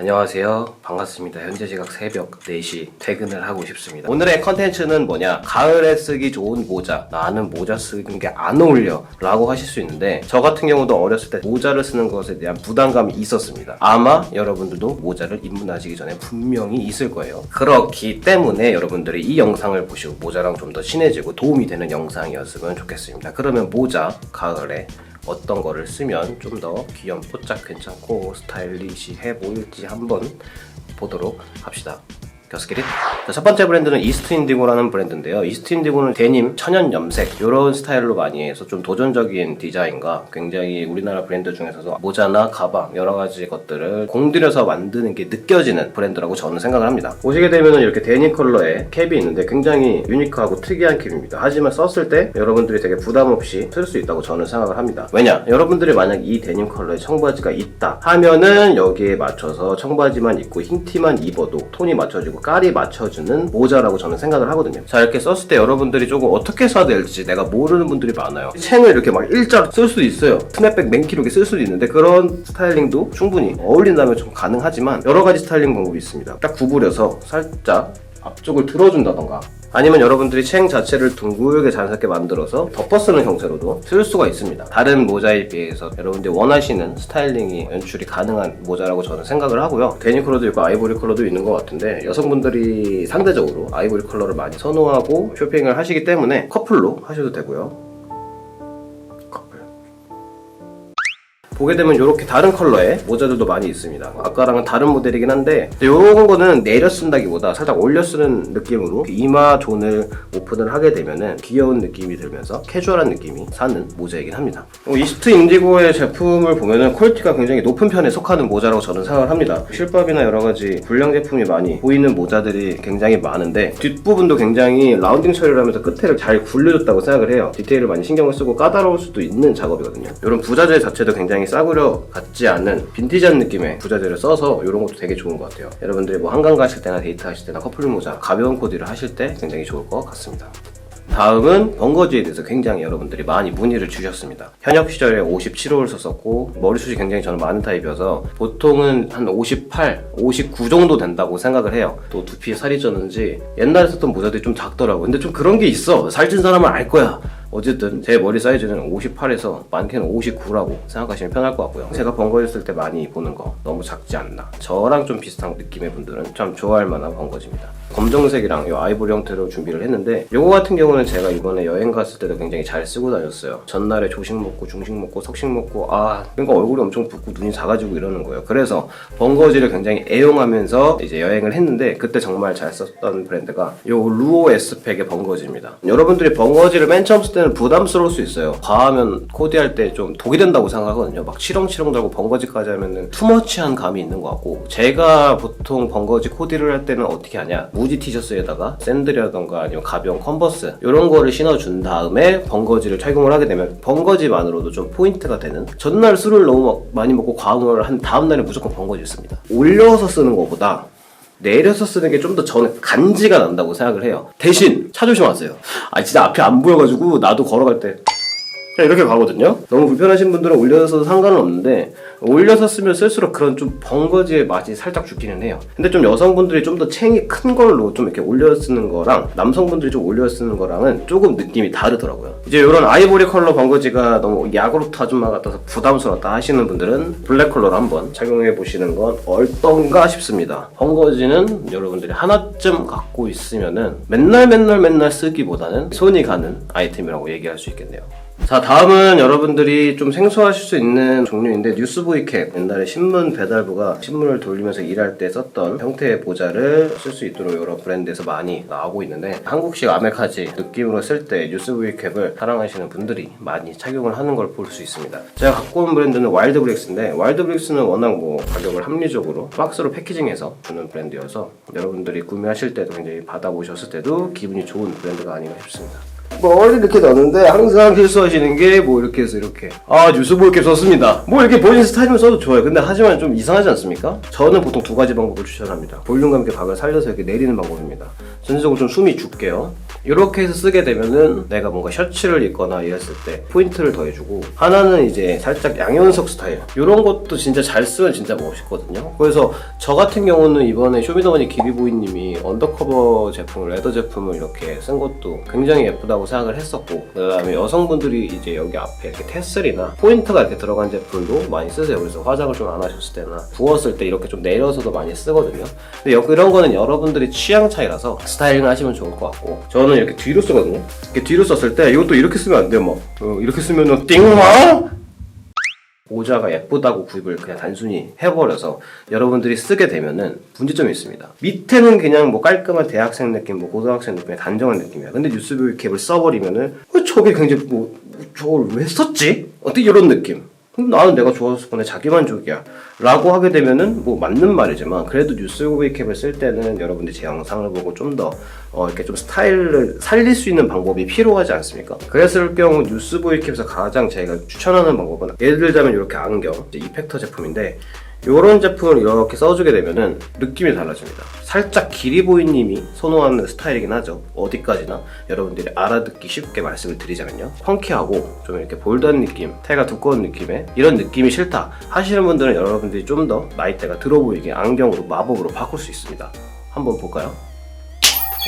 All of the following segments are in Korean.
안녕하세요. 반갑습니다. 현재 시각 새벽 4시 퇴근을 하고 싶습니다. 오늘의 컨텐츠는 뭐냐? 가을에 쓰기 좋은 모자. 나는 모자 쓰는 게 안 어울려. 라고 하실 수 있는데, 저 같은 경우도 어렸을 때 모자를 쓰는 것에 대한 부담감이 있었습니다. 아마 여러분들도 모자를 입문하시기 전에 분명히 있을 거예요. 그렇기 때문에 여러분들이 이 영상을 보시고 모자랑 좀 더 친해지고 도움이 되는 영상이었으면 좋겠습니다. 그러면 모자, 가을에 어떤 거를 쓰면 좀 더 귀염뽀짝 괜찮고 스타일리시해 보일지 한번 보도록 합시다. 자, 첫 번째 브랜드는 이스트 인디고라는 브랜드인데요. 이스트 인디고는 데님, 천연 염색 이런 스타일로 많이 해서 좀 도전적인 디자인과 굉장히 우리나라 브랜드 중에서도 모자나 가방 여러 가지 것들을 공들여서 만드는 게 느껴지는 브랜드라고 저는 생각을 합니다. 보시게 되면 이렇게 데님 컬러의 캡이 있는데 굉장히 유니크하고 특이한 캡입니다. 하지만 썼을 때 여러분들이 되게 부담 없이 쓸 수 있다고 저는 생각을 합니다. 왜냐? 여러분들이 만약 이 데님 컬러의 청바지가 있다 하면은 여기에 맞춰서 청바지만 입고 흰 티만 입어도 톤이 맞춰지고 깔이 맞춰주는 모자라고 저는 생각을 하거든요. 자 이렇게 썼을 때 여러분들이 조금 어떻게 써야 될지 내가 모르는 분들이 많아요. 챙을 이렇게 막 일자로 쓸 수도 있어요. 스냅백 이렇게 쓸 수도 있는데 그런 스타일링도 충분히 어울린다면 좀 가능하지만 여러 가지 스타일링 방법이 있습니다. 딱 구부려서 살짝 앞쪽을 들어준다던가 아니면 여러분들이 챙 자체를 둥글게 자연스럽게 만들어서 덮어쓰는 형태로도 쓸 수가 있습니다. 다른 모자에 비해서 여러분들이 원하시는 스타일링이 연출이 가능한 모자라고 저는 생각을 하고요. 데니 컬러도 있고 아이보리 컬러도 있는 것 같은데 여성분들이 상대적으로 아이보리 컬러를 많이 선호하고 쇼핑을 하시기 때문에 커플로 하셔도 되고요. 보게 되면 이렇게 다른 컬러의 모자들도 많이 있습니다. 아까랑은 다른 모델이긴 한데 이런 거는 내려 쓴다기보다 살짝 올려 쓰는 느낌으로 이마 존을 오픈을 하게 되면은 귀여운 느낌이 들면서 캐주얼한 느낌이 사는 모자이긴 합니다. 어, 이스트 인디고의 제품을 보면은 퀄리티가 굉장히 높은 편에 속하는 모자라고 저는 생각을 합니다. 실밥이나 여러 가지 불량 제품이 많이 보이는 모자들이 굉장히 많은데 뒷부분도 굉장히 라운딩 처리를 하면서 끝에를 잘 굴려줬다고 생각을 해요. 디테일을 많이 신경을 쓰고 까다로울 수도 있는 작업이거든요. 이런 부자재 자체도 굉장히 싸구려 같지 않은 빈티지한 느낌의 부자재를 써서 이런 것도 되게 좋은 것 같아요. 여러분들이 뭐 한강 가실 때나 데이트 하실 때나 커플 모자 가벼운 코디를 하실 때 굉장히 좋을 것 같습니다. 다음은 번거지에 대해서 굉장히 여러분들이 많이 문의를 주셨습니다. 현역 시절에 57호를 썼었고 머리숱이 굉장히 저는 많은 타입이어서 보통은 한 58, 59 정도 된다고 생각을 해요. 또 두피에 살이 쪘는지 옛날에 썼던 모자들이 좀 작더라고. 근데 좀 그런 게 있어. 살찐 사람은 알 거야. 어쨌든 제 머리 사이즈는 58에서 많게는 59라고 생각하시면 편할 것 같고요. 제가 번거지 쓸때 많이 보는 거 너무 작지 않나. 저랑 좀 비슷한 느낌의 분들은 참 좋아할 만한 번거지입니다. 검정색이랑 이 아이보리 형태로 준비를 했는데 이거 같은 경우는 제가 이번에 여행 갔을 때도 굉장히 잘 쓰고 다녔어요. 전날에 조식 먹고 중식 먹고 석식 먹고 아 그러니까 얼굴이 엄청 붓고 눈이 작아지고 이러는 거예요. 그래서 번거지를 굉장히 애용하면서 이제 여행을 했는데 그때 정말 잘 썼던 브랜드가 이 루오 S팩의 번거지입니다. 여러분들이 번거지를 맨 처음 쓸때 는 부담스러울 수 있어요. 과하면 코디할 때 좀 독이 된다고 생각하거든요. 막 치렁치렁 달고 번거지까지 하면은 투머치한 감이 있는 것 같고 제가 보통 번거지 코디를 할 때는 어떻게 하냐 무지 티셔츠에다가 샌들이라던가 아니면 가벼운 컨버스 이런 거를 신어준 다음에 번거지를 착용을 하게 되면 번거지만으로도 좀 포인트가 되는 전날 술을 너무 막 많이 먹고 과음을 한 다음날에 무조건 번거지 씁니다. 올려서 쓰는 것보다 내려서 쓰는 게 좀 더 저는 간지가 난다고 생각을 해요. 대신 차 조심하세요. 아 진짜 앞이 안 보여가지고 나도 걸어갈 때 그냥 이렇게 가거든요. 너무 불편하신 분들은 올려서 상관은 없는데 올려서 쓰면 쓸수록 그런 좀 번거지의 맛이 살짝 죽기는 해요. 근데 좀 여성분들이 좀 더 챙이 큰 걸로 좀 이렇게 올려 쓰는 거랑 남성분들이 좀 올려 쓰는 거랑은 조금 느낌이 다르더라고요. 이제 이런 아이보리 컬러 번거지가 너무 야구르트 아줌마 같아서 부담스럽다 하시는 분들은 블랙 컬러로 한번 착용해 보시는 건 어떤가 싶습니다. 번거지는 여러분들이 하나쯤 갖고 있으면은 맨날 맨날 맨날 쓰기보다는 손이 가는 아이템이라고 얘기할 수 있겠네요. 자 다음은 여러분들이 좀 생소하실 수 있는 종류인데 뉴스보이캡. 옛날에 신문 배달부가 신문을 돌리면서 일할 때 썼던 형태의 모자를 쓸 수 있도록 여러 브랜드에서 많이 나오고 있는데 한국식 아메카지 느낌으로 쓸 때 뉴스보이캡을 사랑하시는 분들이 많이 착용을 하는 걸 볼 수 있습니다. 제가 갖고 온 브랜드는 와일드브릭스인데 와일드브릭스는 워낙 뭐 가격을 합리적으로 박스로 패키징해서 주는 브랜드여서 여러분들이 구매하실 때도 굉장히 받아보셨을 때도 기분이 좋은 브랜드가 아닌가 싶습니다 머리 이렇게 넣는데 항상 실수하시는 게 뭐 이렇게 해서 이렇게. 아 뉴스보 이렇게 썼습니다. 뭐 이렇게 본인 스타일이면 써도 좋아요. 근데 하지만 좀 이상하지 않습니까? 저는 보통 두 가지 방법을 추천합니다. 볼륨감 있게 각을 살려서 이렇게 내리는 방법입니다. 전체적으로 좀 숨이 죽게요 이렇게 해서 쓰게 되면은 내가 뭔가 셔츠를 입거나 이랬을 때 포인트를 더해주고 하나는 이제 살짝 양현석 스타일. 이런 것도 진짜 잘 쓰면 진짜 멋있거든요. 그래서 저 같은 경우는 이번에 쇼미더머니 기비보이님이 언더커버 제품을 레더 제품을 이렇게 쓴 것도 굉장히 예쁘다고 생각을 했었고 그 다음에 여성분들이 이제 여기 앞에 이렇게 테슬이나 포인트가 이렇게 들어간 제품도 많이 쓰세요. 그래서 화장을 좀 안 하셨을 때나 부었을 때 이렇게 좀 내려서도 많이 쓰거든요. 근데 여- 이런 거는 여러분들이 취향 차이라서 스타일링 하시면 좋을 것 같고 저는 이렇게 뒤로 쓰거든요 이렇게 뒤로 썼을 때 이것도 이렇게 쓰면 안 돼요 뭐 어, 이렇게 쓰면은 띵마 모자가 예쁘다고 구입을 그냥 단순히 해버려서 여러분들이 쓰게 되면은 문제점이 있습니다. 밑에는 그냥 뭐 깔끔한 대학생 느낌, 뭐 고등학생 느낌의 단정한 느낌이야. 근데 뉴스뷰 캡을 써버리면은 어, 저게 굉장히 뭐 저걸 왜 썼지? 어떻게 이런 느낌? 근데 나는 내가 좋아서 보내 자기 만족이야 라고 하게 되면은 뭐 맞는 말이지만 그래도 뉴스뷰 캡을 쓸 때는 여러분들이 제 영상을 보고 좀더 어, 이렇게 좀 스타일을 살릴 수 있는 방법이 필요하지 않습니까? 그랬을 경우 뉴스 보이캡에서 가장 제가 추천하는 방법은 예를 들자면 이렇게 안경 이펙터 제품인데 이런 제품을 이렇게 써주게 되면은 느낌이 달라집니다. 살짝 기리보이님이 선호하는 스타일이긴 하죠. 어디까지나 여러분들이 알아듣기 쉽게 말씀을 드리자면요. 펑키하고 좀 이렇게 볼드한 느낌, 태가 두꺼운 느낌의 이런 느낌이 싫다 하시는 분들은 여러분들이 좀 더 나이대가 들어 보이게 안경으로 마법으로 바꿀 수 있습니다. 한번 볼까요?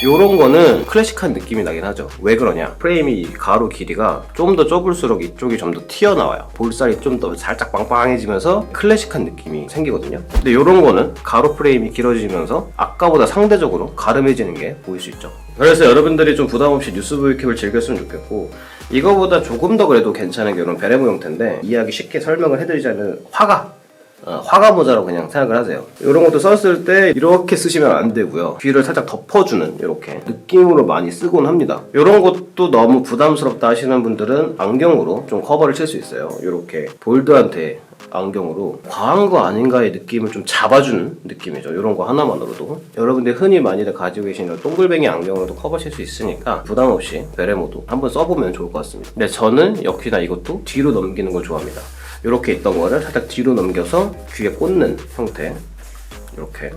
요런 거는 클래식한 느낌이 나긴 하죠. 왜 그러냐? 프레임이 가로 길이가 좀 더 좁을수록 이쪽이 좀 더 튀어나와요. 볼살이 좀 더 살짝 빵빵해지면서 클래식한 느낌이 생기거든요. 근데 요런 거는 가로 프레임이 길어지면서 아까보다 상대적으로 가름해지는 게 보일 수 있죠. 그래서 여러분들이 좀 부담 없이 뉴스 브이캡을 즐겼으면 좋겠고 이거보다 조금 더 그래도 괜찮은 게 이런 베레모 형태인데 이해하기 쉽게 설명을 해드리자면 화가 어, 화가 모자라고 그냥 생각을 하세요. 이런 것도 썼을 때 이렇게 쓰시면 안 되고요. 귀를 살짝 덮어주는 이렇게 느낌으로 많이 쓰곤 합니다. 이런 것도 너무 부담스럽다 하시는 분들은 안경으로 좀 커버를 칠 수 있어요. 이렇게 볼드한테 안경으로 과한 거 아닌가의 느낌을 좀 잡아주는 느낌이죠. 이런 거 하나만으로도 여러분들 흔히 많이들 가지고 계시는 동글뱅이 안경으로도 커버칠 수 있으니까 부담 없이 베레모도 한번 써보면 좋을 것 같습니다. 근데 저는 역시나 이것도 뒤로 넘기는 걸 좋아합니다. 이렇게 있던 거를 살짝 뒤로 넘겨서 귀에 꽂는 형태. 이렇게.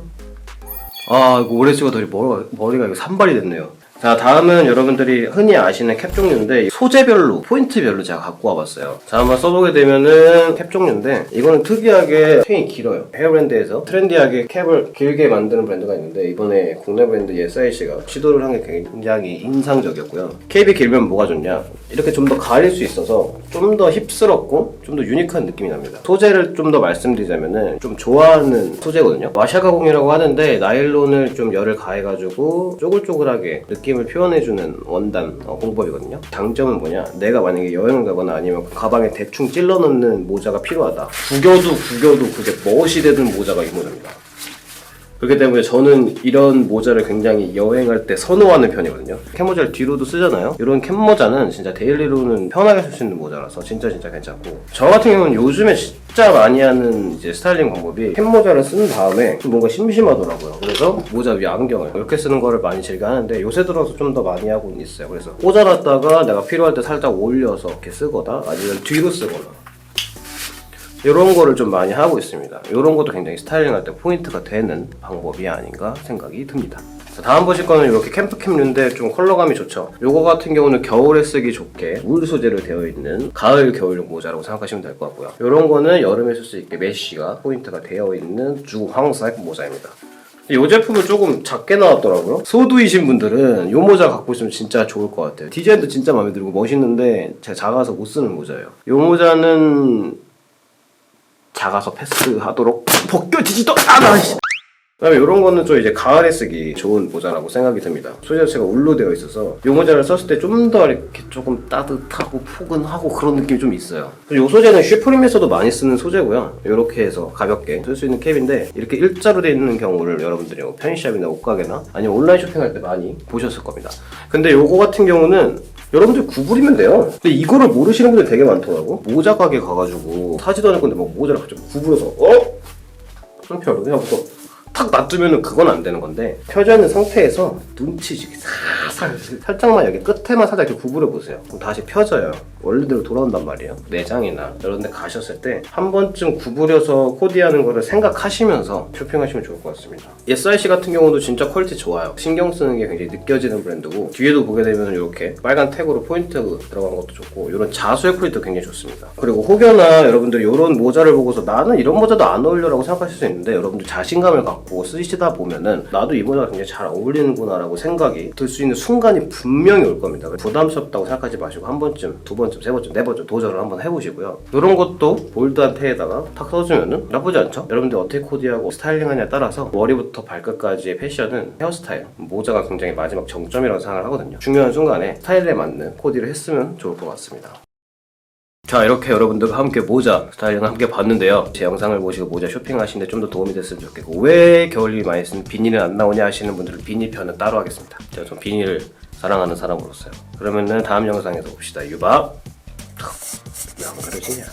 아 이거 오래 찍어더니 머리가, 머리가 이거 산발이 됐네요 자 다음은 여러분들이 흔히 아시는 캡 종류인데 소재별로 포인트별로 제가 갖고 와봤어요. 자 한번 써보게 되면은 캡 종류인데 이거는 특이하게 체인이 길어요. 헤어브랜드에서 트렌디하게 캡을 길게 만드는 브랜드가 있는데 이번에 국내 브랜드 SIC가 시도를 한 게 굉장히 인상적이었고요. 캡이 길면 뭐가 좋냐? 이렇게 좀 더 가릴 수 있어서 좀 더 힙스럽고 좀 더 유니크한 느낌이 납니다. 소재를 좀 더 말씀드리자면은 좀 좋아하는 소재거든요. 와샤가공이라고 하는데 나일론을 좀 열을 가해가지고 쪼글쪼글하게 느낌 을 표현해주는 원단 어, 공법이거든요. 장점은 뭐냐? 내가 만약에 여행을 가거나 아니면 그 가방에 대충 찔러 넣는 모자가 필요하다. 구겨도 구겨도 그게 멋이 되는 모자가 이 모자입니다 그렇기 때문에 저는 이런 모자를 굉장히 여행할 때 선호하는 편이거든요. 캡모자를 뒤로도 쓰잖아요. 이런 캡모자는 진짜 데일리로는 편하게 쓸 수 있는 모자라서 진짜 진짜 괜찮고 저 같은 경우는 요즘에 진짜 많이 하는 이제 스타일링 방법이 캡모자를 쓴 다음에 좀 뭔가 심심하더라고요. 그래서 모자 위에 안경을 이렇게 쓰는 거를 많이 즐겨 하는데 요새 들어서 좀 더 많이 하고 있어요. 그래서 꽂아놨다가 내가 필요할 때 살짝 올려서 이렇게 쓰거나 아니면 뒤로 쓰거나 이런 거를 좀 많이 하고 있습니다. 이런 것도 굉장히 스타일링 할 때 포인트가 되는 방법이 아닌가 생각이 듭니다. 자, 다음 보실 거는 이렇게 캠프캡류인데 좀 컬러감이 좋죠. 요거 같은 경우는 겨울에 쓰기 좋게 울 소재로 되어 있는 가을 겨울용 모자라고 생각하시면 될 것 같고요. 이런 거는 여름에 쓸 수 있게 메쉬가 포인트가 되어 있는 주황색 모자입니다. 이 제품은 조금 작게 나왔더라고요. 소두이신 분들은 이 모자 갖고 있으면 진짜 좋을 것 같아요. 디자인도 진짜 마음에 들고 멋있는데 제가 작아서 못 쓰는 모자예요. 이 모자는 작아서 패스하도록 벗겨지지도 않아. 씨. 그다음에 이런 거는 좀 이제 가을에 쓰기 좋은 모자라고 생각이 듭니다. 소재 자체가 울로 되어 있어서 이 모자를 썼을 때 좀 더 이렇게 조금 따뜻하고 포근하고 그런 느낌이 좀 있어요. 이 소재는 슈프림에서도 많이 쓰는 소재고요. 이렇게 해서 가볍게 쓸 수 있는 캡인데 이렇게 일자로 되어 있는 경우를 여러분들이 뭐 편의샵이나 옷가게나 아니면 온라인 쇼핑할 때 많이 보셨을 겁니다. 근데 요거 같은 경우는 여러분들 구부리면 돼요. 근데 이거를 모르시는 분들 되게 많더라고. 모자 가게 가가지고 사지도 않을 건데 막 모자를 갑자기 구부려서 어? 창피하게 그냥 뭐 탁 놔두면 그건 안 되는 건데 펴져 있는 상태에서 눈치지게 살살 살짝만 여기 끝에만 살짝 이렇게 구부려 보세요. 그럼 다시 펴져요. 원래대로 돌아온단 말이에요. 매장이나 이런 데 가셨을 때 한 번쯤 구부려서 코디하는 거를 생각하시면서 쇼핑하시면 좋을 것 같습니다. SRC 같은 경우도 진짜 퀄리티 좋아요. 신경 쓰는 게 굉장히 느껴지는 브랜드고 뒤에도 보게 되면 이렇게 빨간 택으로 포인트 들어간 것도 좋고 이런 자수의 퀄리티도 굉장히 좋습니다. 그리고 혹여나 여러분들이 이런 모자를 보고서 나는 이런 모자도 안 어울려라고 생각하실 수 있는데 여러분들 자신감을 갖고 쓰시다 보면은 나도 이 모자가 굉장히 잘 어울리는구나라고 생각이 들 수 있는 순간이 분명히 올 겁니다. 부담스럽다고 생각하지 마시고 한 번쯤, 두 번쯤, 세 번쯤, 네 번쯤 도전을 한번 해보시고요. 이런 것도 볼드한 테에다가 탁 써주면은 나쁘지 않죠? 여러분들 어떻게 코디하고 스타일링하냐에 따라서 머리부터 발끝까지의 패션은 헤어스타일, 모자가 굉장히 마지막 정점이라고 생각을 하거든요. 중요한 순간에 스타일에 맞는 코디를 했으면 좋을 것 같습니다. 자 이렇게 여러분들과 함께 모자 스타일링을 함께 봤는데요. 제 영상을 보시고 모자 쇼핑하시는데 좀 더 도움이 됐으면 좋겠고 왜 겨울이 많이 쓰는 비닐은 안 나오냐 하시는 분들은 비닐 편은 따로 하겠습니다. 제가 좀 비닐을 사랑하는 사람으로서요. 그러면은 다음 영상에서 봅시다. 유바 왜안 그려지냐